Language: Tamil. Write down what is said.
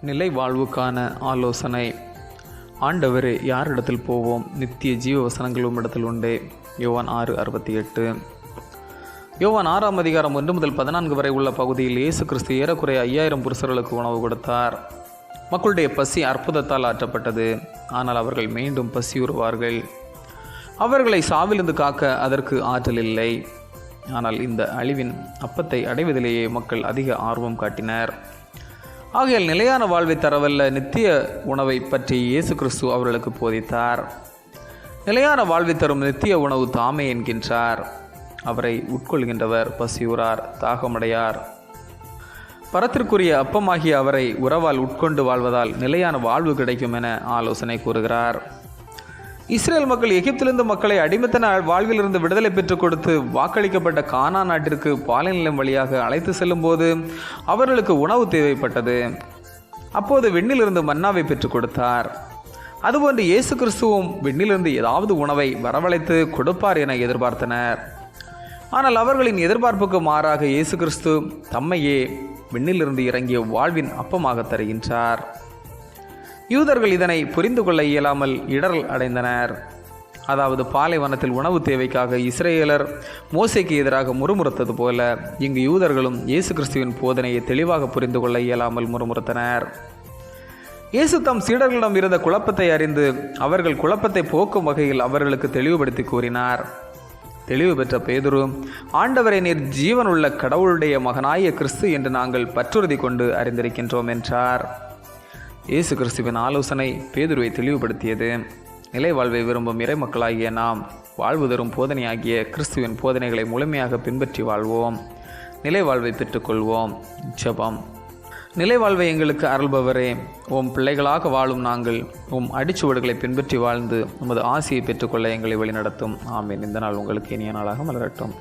நிலை வாழ்வுக்கான ஆலோசனை. ஆண்டவர் யாரிடத்தில் போவோம்? நித்திய ஜீவ வசனங்கள் உம்மிடத்தில் உண்டு. யோவான் ஆறு அறுபத்தி எட்டு. யோவான் ஆறாம் அதிகாரம் ஒன்று முதல் பதினான்கு வரை உள்ள பகுதியில் இயேசு கிறிஸ்து ஏறக்குறைய ஐயாயிரம் புருஷர்களுக்கு உணவு கொடுத்தார். மக்களுடைய பசி அற்புதத்தால் ஆற்றப்பட்டது. ஆனால் அவர்கள் மீண்டும் பசியுறுவார்கள் அவர்களை சாவிலிருந்து காக்க அதற்கு ஆற்றல் இல்லை. ஆனால் இந்த அழிவின் அப்பத்தை அடைவதிலேயே மக்கள் அதிக ஆர்வம் காட்டினர். ஆகையால் நிலையான வாழ்வை தரவல்ல நித்திய உணவை பற்றி இயேசு கிறிஸ்து அவர்களுக்கு போதித்தார். நிலையான வாழ்வை தரும் நித்திய உணவு தாமே என்கின்றார். அவரை உட்கொள்கின்றவர் பசியுறார் தாகமடையார். பரத்திற்குரிய அப்பமாகிய அவரை உறவால் உட்கொண்டு வாழ்வதால் நிலையான வாழ்வு கிடைக்கும் என ஆலோசனை கூறுகிறார். இஸ்ரேல் மக்கள் எகிப்திலிருந்து மக்களை அடிமைத்தன வாழ்விலிருந்து விடுதலை பெற்றுக் கொடுத்து வாக்களிக்கப்பட்ட கானா நாட்டிற்கு பாலைநிலம் வழியாக அழைத்து செல்லும்போது அவர்களுக்கு உணவு தேவைப்பட்டது. அப்போது வெண்ணிலிருந்து மன்னாவை பெற்றுக் கொடுத்தார். அதுபோன்று இயேசு கிறிஸ்துவும் விண்ணிலிருந்து ஏதாவது உணவை வரவழைத்து கொடுப்பார் என எதிர்பார்த்தனர். ஆனால் அவர்களின் எதிர்பார்ப்புக்கு மாறாக இயேசு கிறிஸ்து தம்மையே விண்ணிலிருந்து இறங்கிய வாழ்வின் அப்பமாக தருகின்றார். யூதர்கள் இதனை புரிந்து கொள்ள இயலாமல் இடரல் அடைந்தனர். அதாவது பாலைவனத்தில் உணவு தேவைக்காக இஸ்ரேலர் மோசைக்கு எதிராக முறுமுறுத்தது போல இங்கு யூதர்களும் இயேசு கிறிஸ்துவின் போதனையை தெளிவாக புரிந்து கொள்ள இயலாமல் முறுமுறுத்தனர். இயேசு தம் சீடர்களிடம் இருந்த குழப்பத்தை அறிந்து அவர்கள் குழப்பத்தை போக்கும் வகையில் அவர்களுக்கு தெளிவுபடுத்தி கூறினார். தெளிவு பெற்ற பேதுரு ஆண்டவரை நீர் ஜீவனுள்ள கடவுளுடைய மகனாய கிறிஸ்து என்று நாங்கள் பற்றுறுதி கொண்டு அறிந்திருக்கின்றோம் என்றார். இயேசு கிறிஸ்துவின் ஆலோசனை பேதுருவை தெளிவுபடுத்தியது. நிலை வாழ்வை விரும்பும் இறை மக்களாகிய நாம் வாழ்வு தரும் போதனையாகிய கிறிஸ்துவின் போதனைகளை முழுமையாக பின்பற்றி வாழ்வோம். நிலை வாழ்வை பெற்றுக்கொள்வோம். ஜபம். நிலை வாழ்வை எங்களுக்கு அருள்பவரே. உம் பிள்ளைகளாக வாழும் நாங்கள் உம் அடிச்சுவடுகளை பின்பற்றி வாழ்ந்து உமது ஆசையை பெற்றுக்கொள்ள எங்களை வழிநடத்தும். ஆமீன். இந்த நாள் உங்களுக்கு இனிய நாளாக மலரட்டும்.